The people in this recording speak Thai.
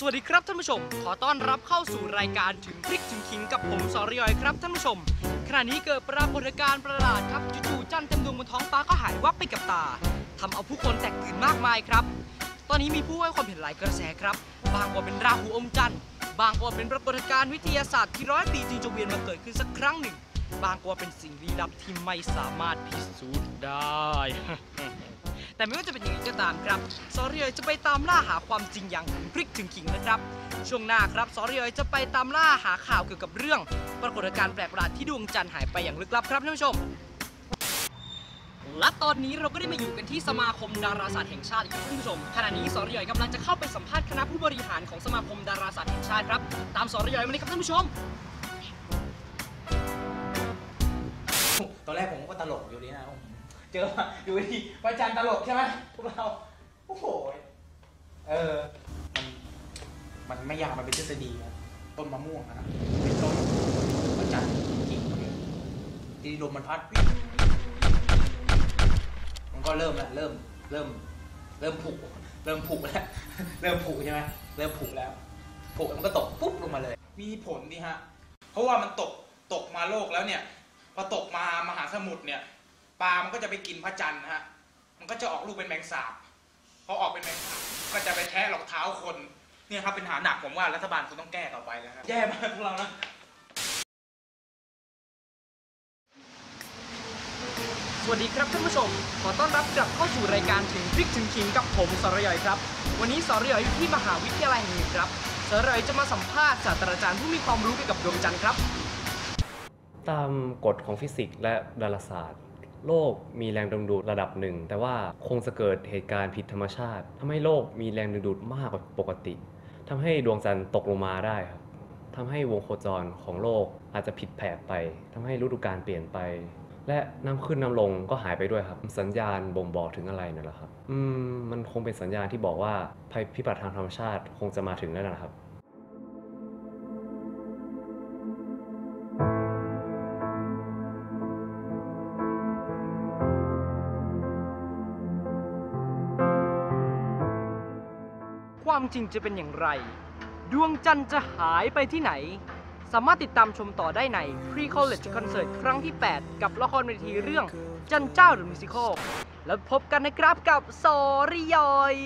สวัสดีครับท่านผู้ชม ขอต้อนรับเข้าสู่รายการถึงพริกถึงขิงกับผมสอรยอยครับท่านผู้ชม ขณะนี้เกิดปรากฏการณ์ประหลาดครับจู่ๆจันทร์เต็มดวงบนท้องฟ้าก็หายวับไปกับตาทำเอาผู้คนแตกตื่นมากมายครับ ตอนนี้มีผู้ให้ความเห็นหลายกระแสครับ บางว่าเป็นราหูอมจันทร์ บางว่าเป็นปรากฏการณ์วิทยาศาสตร์ที่ร้อยปีจึงจะเวียนมาเกิดขึ้นสักครั้งหนึ่ง บางกว่าเป็นสิ่งลี้ลับที่ไม่สามารถพิสูจน์ได้ แต่ไม่ว่าจะเป็นยังไงก็ตามครับซอรี่เอยจะไปตามล่าหาความจริงอย่างพริกถึงขิงนะครับ ช่วงหน้าครับซอรี่เอยจะไปตามล่าหาข่าวเกี่ยวกับเรื่อง ปรากฏการณ์แปลกประหลาดที่ดวงจันทร์หายไปอย่างลึกลับครับท่านผู้ชมและตอนนี้เราก็ได้มาอยู่กันที่สมาคมดาราศาสตร์แห่งชาติอีกครับท่านผู้ชมขณะนี้สอรยอยกำลังจะเข้าไปสัมภาษณ์คณะผู้บริหารของสมาคมดาราศาสตร์แห่งชาติครับ ตามสอรยอยมาเลยครับท่านผู้ชม ตอนแรกผมก็ตลกอยู่ดีนะ เจอมาอยู่ดีพระจารย์ตลกใช่ไหมพวกเรา โอ้โห เออ มันมันไม่ยากมันเป็นทฤษฎีครับต้นมะม่วงนะเป็นต้นพระจันทร์กิ่งทีลมมันพัดวิ่งมันก็เริ่มแล้วเริ่ม เริ่ม เริ่มผุเริ่มผุแล้ว เริ่มผุใช่ไหมเริ่มผุแล้วผุมันก็ตกปุ๊บลงมาเลย มีผลดิฮะ เพราะว่ามันตกตกมาโลกแล้วเนี่ยพอตกมามหาสมุทรเนี่ย ปลามันก็จะไปกินพระจันทร์นะฮะ มันก็จะออกลูกเป็นแมงสาบพอออกเป็นแมงสาบก็จะไปแทะรองเท้าคนเนี่ยครับเป็นปัญหาหนักผมว่ารัฐบาลคุณต้องแก้ต่อไปแล้วครับแย่มากพวกเรานะสวัสดีครับท่านผู้ชม ขอต้อนรับกลับเข้าสู่รายการถึงพริกถึงขิงกับผมสรยอยครับ วันนี้สรยอยอยู่ที่มหาวิทยาลัยแห่งหนึ่งครับสรยอยจะมาสัมภาษณ์ศาสตราจารย์ผู้มีความรู้เกี่ยวกับดวงจันทร์ครับ ตามกฎของฟิสิกส์และดาราศาสตร์ โลกมีแรงดึงดูดระดับหนึ่ง แต่ว่าคงจะเกิดเหตุการณ์ผิดธรรมชาติทำให้โลกมีแรงดึงดูดมากกว่าปกติทำให้ดวงจันทร์ตกลงมาได้ครับทำให้วงโคจรของโลกอาจจะผิดแผกไปทำให้ฤดูกาลเปลี่ยนไป และน้ำขึ้นน้ำลงก็หายไปด้วยครับ สัญญาณบ่งบอกถึงอะไรนั่นแหละครับ อืมมันคงเป็นสัญญาณที่บอกว่าภัยพิบัติทางธรรมชาติคงจะมาถึงแล้วนะครับ ความจริงจะเป็นอย่างไร ดวงจันทร์จะหายไปที่ไหน สามารถติดตามชมต่อได้ใน Pre-College Concert ครั้งที่ 8 กับละครเวทีเรื่องจันเจ้าหรือมิวสิคลแล้วพบกันนะครับกับสอริยอย